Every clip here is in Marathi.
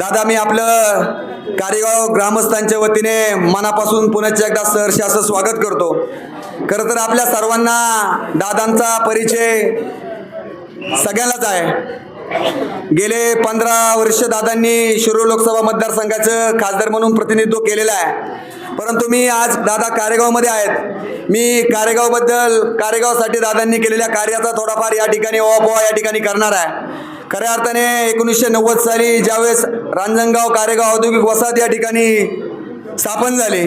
दादा मी आपलं कारेगाव ग्रामस्थांच्या वतीने मनापासून पुण्याच्या एकदा सहर्ष असं स्वागत करतो. खरं तर आपल्या सर्वांना दादांचा परिचय सगळ्यांनाच आहे. गेले पंधरा वर्ष दादांनी शिरूर लोकसभा मतदारसंघाचं खासदार म्हणून प्रतिनिधित्व केलेलं आहे. परंतु मी आज दादा कारेगावमध्ये आहेत. मी कारेगावबद्दल कारेगावसाठी दादांनी केलेल्या कार्याचा थोडाफार या ठिकाणी ओवापोवा या ठिकाणी करणार आहे. खऱ्या अर्थाने एकोणीसशे नव्वद साली ज्यावेळेस रांजणगाव कारेगाव औद्योगिक वसाहत या ठिकाणी स्थापन झाले.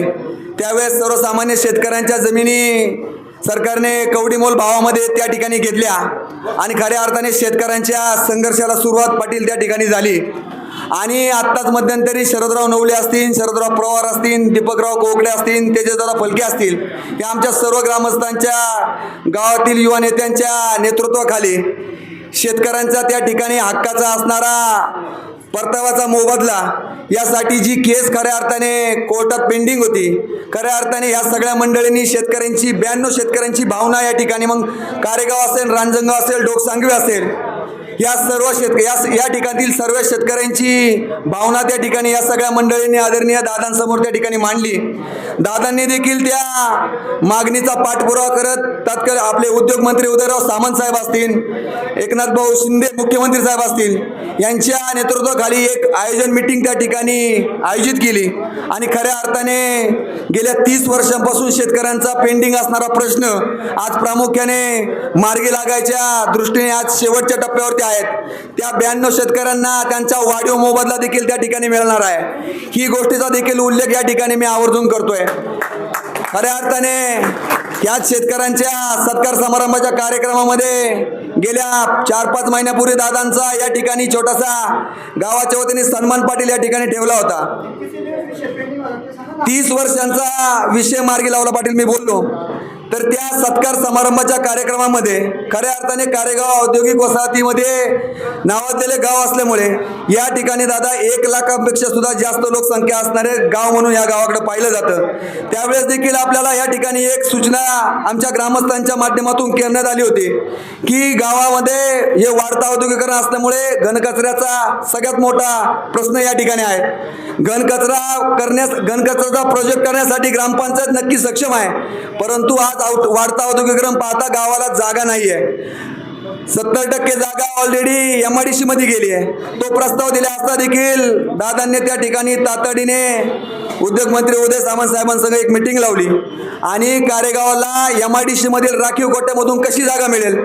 त्यावेळेस सर्वसामान्य शेतकऱ्यांच्या जमिनी सरकारने कवडीमोल भावामध्ये त्या ठिकाणी घेतल्या आणि खऱ्या अर्थाने शेतकऱ्यांच्या संघर्षाला सुरुवात पाटील त्या ठिकाणी झाली. आणि आत्ताच मध्यंतरी शरदराव नवले असतील शरदराव पवार असतील दीपकराव कोकडे असतील तेजसराव फलके असतील या आमच्या सर्व ग्रामस्थांच्या गावातील युवा नेत्यांच्या नेतृत्वाखाली शेतकऱ्यांचा त्या ठिकाणी हक्काचा असणारा परताव्याचा मोबदला यासाठी जी केस खऱ्या अर्थाने कोर्टात पेंडिंग होती खऱ्या अर्थाने या सगळ्या मंडळींनी शेतकऱ्यांची ब्याण्णव शेतकऱ्यांची भावना या ठिकाणी मग कारेगाव असेल रांजणगाव असेल डोकसांगवी असेल या सर्व शेतक या या ठिकाणील सर्व शेतकऱ्यांची भावना त्या ठिकाणी या सगळ्या मंडळींनी आदरणीय दादांसमोर त्या ठिकाणी मांडली. दादांनी देखील त्या मागणीचा पाठपुरावा करत तात्काळ आपले उद्योगमंत्री उदयराव सामंत साहेब असतील एकनाथ भाऊ शिंदे मुख्यमंत्री साहेब असतील यांच्या नेतृत्वाखाली एक आयोजन मिटिंग त्या ठिकाणी आयोजित केली. आणि खऱ्या अर्थाने गेल्या तीस वर्षांपासून शेतकऱ्यांचा पेंडिंग असणारा प्रश्न आज प्रामुख्याने मार्गी लागायच्या दृष्टीने आज शेवटच्या टप्प्यावरती आहेत. त्या ब्याण्णव शेतकऱ्यांना त्यांचा वाढीव मोबदला देखील त्या ठिकाणी मिळणार आहे. ही गोष्टीचा देखील उल्लेख या ठिकाणी मी आवर्जून करतोय. खऱ्या अर्थाने याच शेतकऱ्यांच्या सत्कार समारंभाच्या कार्यक्रमामध्ये गेल्या चार पाच महिन्यापूर्वी दादांचा या ठिकाणी छोटासा गावाच्या वतीने सन्मान पाटील या ठिकाणी ठेवला होता. तीस वर्षांचा विषय मार्गी लावला पाटील मी बोललो. तर त्या सत्कार समारंभाच्या कार्यक्रमामध्ये खऱ्या अर्थाने कारेगाव औद्योगिक वसाहतीमध्ये नावाजलेले गाव असल्यामुळे या ठिकाणी दादा एक लाखापेक्षा सुद्धा जास्त लोकसंख्या असणारे गाव म्हणून या गावाकडे पाहिलं जातं. त्यावेळेस देखील आपल्याला या ठिकाणी एक सूचना आमच्या ग्रामस्थांच्या माध्यमातून करण्यात आली होती की गावामध्ये हे वाढता औद्योगिकरण असल्यामुळे घनकचऱ्याचा सगळ्यात मोठा प्रश्न या ठिकाणी आहे. घनकचरा करण्यास घनकचऱ्याचा प्रोजेक्ट करण्यासाठी ग्रामपंचायत नक्की सक्षम आहे. परंतु आज वाढता औद्योगिकरण पाहता गावाला जागा नाही आहे सत्तर टक्के जागा ऑलरेडी एम आय डी मध्ये गेली आहे. तो प्रस्ताव दिला असता देखील दादांनी त्या ठिकाणी तातडीने उद्योगमंत्री उदय सामंत साहेबांसंग एक मिटिंग लावली. आणि कारेगावला एम आय डी सी मधील राखीव गोट्यामधून कशी जागा मिळेल?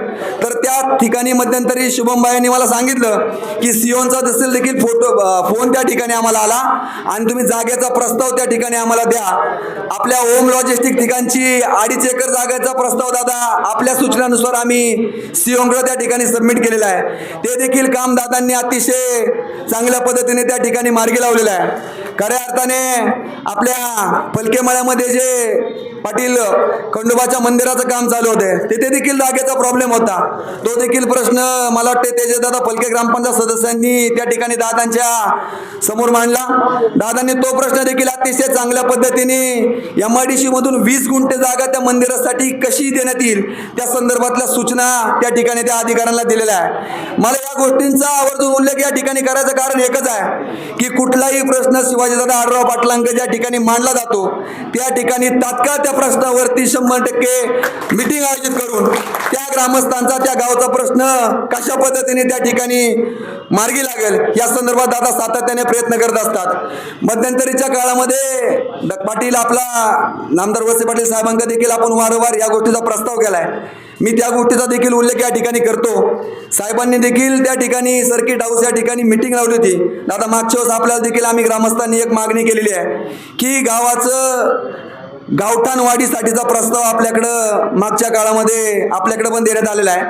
तर त्या ठिकाणी मध्यंतरी शुभमबाईंनी मला सांगितलं की सीओनचा देखील देखील फोटो फोन त्या ठिकाणी आम्हाला आला. आणि तुम्ही जागेचा प्रस्ताव त्या ठिकाणी आम्हाला द्या. आपल्या होम लॉजिस्टिक ठिकाणची अडीच एकर जागेचा प्रस्ताव दादा आपल्या सूचनानुसार आम्ही सिओनकडे त्या ठिकाणी सबमिट केलेला आहे. ते देखील कामदातांनी अतिशय चांगल्या पद्धतीने त्या ठिकाणी मार्गी लावलेलं आहे. खऱ्या अर्थाने आपल्या फलकेमाळ्यामध्ये जे पाटील खंडोबाच्या मंदिराचं काम चालू होते. तिथे देखील जागेचा प्रॉब्लेम होता. तो देखील प्रश्न मला वाटते तेजदादा फलके ग्रामपंचायत सदस्यांनी त्या ठिकाणी दादांच्या समोर मांडला. दादांनी तो प्रश्न देखील अतिशय चांगल्या पद्धतीने एम आय डी सी मधून वीस गुंठे जागा त्या मंदिरासाठी कशी देण्यात येईल त्या संदर्भातल्या सूचना त्या ठिकाणी त्या अधिकाऱ्यांना दिलेल्या आहे मला या गोष्टींचा आवर्जून उल्लेख या ठिकाणी करायचं कारण एकच आहे की कुठलाही प्रश्न शिवाजीदादा आडराव पाटलांक ज्या ठिकाणी मांडला जातो त्या ठिकाणी तात्काळ त्या प्रश्नावरती शंभर टक्के मिटिंग आयोजित करून त्या ग्रामस्थांचा त्या गावचा प्रश्न कशा पद्धतीने त्या ठिकाणी मार्गी लागेल या संदर्भात दादा सातत्याने प्रयत्न करत असतात. मध्यंतरीच्या काळामध्ये पाटील आपला नामदार वसे पाटील साहेबांचा देखील आपण वारंवार या गोष्टीचा प्रस्ताव केलाय. मी त्या गोष्टीचा देखील उल्लेख या ठिकाणी करतो. साहेबांनी देखील त्या ठिकाणी सर्किट हाऊस या ठिकाणी मिटिंग लावली होती. दादा मागच्या वेळेस आपल्याला देखील आम्ही ग्रामस्थांनी एक मागणी केलेली आहे की गावाचं गावठाण वाढीसाठीचा प्रस्ताव आपल्याकडं मागच्या काळामध्ये आपल्याकडं पण देण्यात आलेला आहे.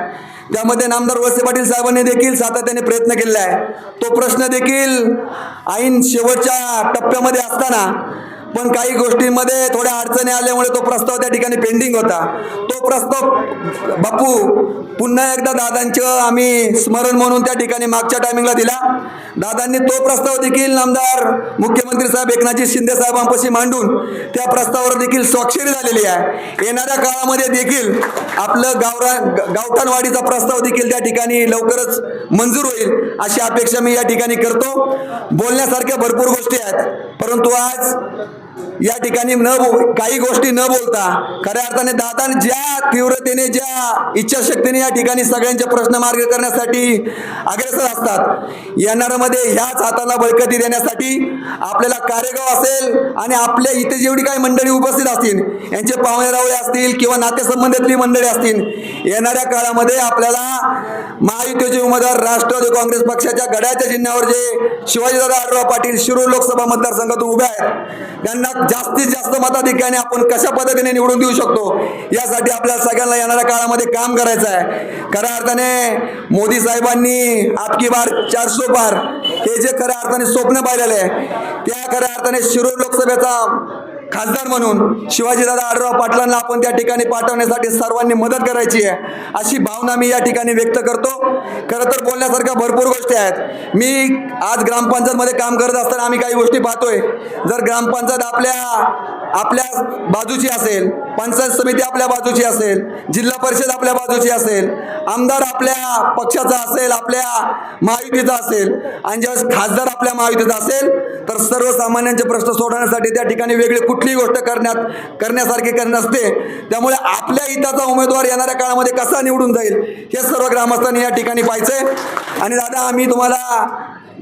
त्यामध्ये नामदार वळसे पाटील साहेबांनी देखील सातत्याने प्रयत्न केलेला आहे. तो प्रश्न देखील ऐन शेवटच्या टप्प्यामध्ये असताना पण काही गोष्टींमध्ये थोड्या अडचणी आल्यामुळे तो प्रस्ताव त्या ठिकाणी पेंडिंग होता. तो प्रस्ताव बापू पुन्हा एकदा दादांचं आम्ही स्मरण म्हणून त्या ठिकाणी मागच्या टायमिंगला दिला. दादांनी तो प्रस्ताव देखील नामदार मुख्यमंत्री साहेब एकनाथजी शिंदे साहेबांपाशी मांडून त्या प्रस्तावावर देखील स्वाक्षरी झालेली आहे. येणाऱ्या काळामध्ये देखील आपलं गावरा गावठाणवाडीचा प्रस्ताव देखील त्या ठिकाणी लवकरच मंजूर होईल अशी अपेक्षा मी या ठिकाणी करतो. बोलण्यासारख्या भरपूर गोष्टी आहेत परंतु आज या ठिकाणी न बोल काही गोष्टी न बोलता खऱ्या अर्थाने दादाने ज्या तीव्रतेने ज्या इच्छाशक्तीने या ठिकाणी सगळ्यांचे प्रश्न मार्ग करण्यासाठी अग्रेसर असतात येणाऱ्यामध्ये ह्याच हाताला बळकटी देण्यासाठी आपल्याला कार्यगाव असेल आणि आपल्या इथे जेवढी काही मंडळी उपस्थित असतील यांचे पाहुणे रावळे असतील किंवा नातेसंबंधातली मंडळी असतील येणाऱ्या काळामध्ये आपल्याला महायुतीचे उमेदवार राष्ट्रवादी काँग्रेस पक्षाच्या गड्याच्या चिन्हावर जे शिवाजीदादा आढळराव पाटील शिरूर लोकसभा मतदारसंघातून उभे आहेत त्यांना जास्तीत जास्त मताधिक्याने आपण कशा पद्धतीने निवडून देऊ शकतो यासाठी आपल्याला सगळ्यांना येणाऱ्या काळामध्ये काम करायचं आहे. खऱ्या अर्थाने मोदी साहेबांनी आपकी बार चारशे पार हे जे खऱ्या अर्थाने स्वप्न पाहिलेलं आहे त्या खऱ्या अर्थाने शिरूर लोकसभेचा खासदार म्हणून शिवाजीदादा आढळराव पाटलांना आपण त्या ठिकाणी पाठवण्यासाठी सर्वांनी मदत करायची आहे. अशी भावना मी या ठिकाणी व्यक्त करतो. खरं तर बोलण्यासारख्या भरपूर गोष्टी आहेत. मी आज ग्रामपंचायतमध्ये काम करत असताना आम्ही काही गोष्टी पाहतोय. जर ग्रामपंचायत आपल्या आपल्या बाजूची असेल पंचायत समिती आपल्या बाजूची असेल जिल्हा परिषद आपल्या बाजूची असेल आमदार आपल्या पक्षाचा असेल आपल्या महायुतीचा असेल आणि ज्यावेळेस खासदार आपल्या महायुतीचा असेल तर सर्वसामान्यांचे प्रश्न सोडवण्यासाठी त्या ठिकाणी वेगळी कुठलीही गोष्ट करण्यात करण्यासारखी करणं असते त्यामुळे आपल्या हिताचा उमेदवार येणाऱ्या काळामध्ये कसा निवडून जाईल हे सर्व ग्रामस्थांनी या ठिकाणी पाहिजे आणि दादा आम्ही तुम्हाला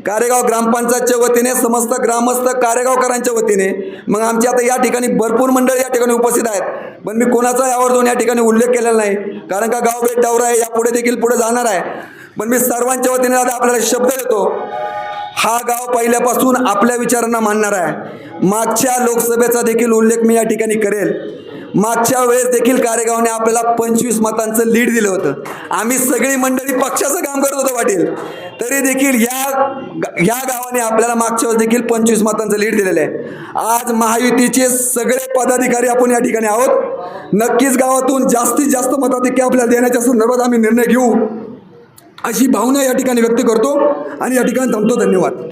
कारेगाव ग्रामपंचायतच्या वतीने समस्त ग्रामस्थ कारेगावकरांच्या वतीने मग आमची आता या ठिकाणी भरपूर मंडळ या ठिकाणी उपस्थित आहेत. पण मी कोणाचाही आवर्जून या ठिकाणी उल्लेख केलेला नाही कारण का गाव भेट आहे आहे यापुढे देखील पुढे जाणार आहे. पण मी सर्वांच्या वतीने आता आपल्याला शब्द देतो हा गाव पहिल्यापासून आपल्या विचारांना मानणार आहे. मागच्या लोकसभेचा देखील उल्लेख मी या ठिकाणी करेल. मागच्या वेळेस देखील कारेगावने आपल्याला पंचवीस मतांचं लीड दिलं होतं. आम्ही सगळी मंडळी पक्षाचं काम करत होतो पाटील. तरी देखील ह्या ह्या गावाने आपल्याला मागच्या वेळेस देखील पंचवीस मतांचं लीड दिलेलं आहे. आज महायुतीचे सगळे पदाधिकारी आपण या ठिकाणी आहोत. नक्कीच गावातून जास्तीत जास्त मताधिक्य आपल्याला देण्याच्या संदर्भात आम्ही निर्णय घेऊ. अशी भावना या ठिकाणी व्यक्त करतो आणि या ठिकाणी थांबतो. धन्यवाद.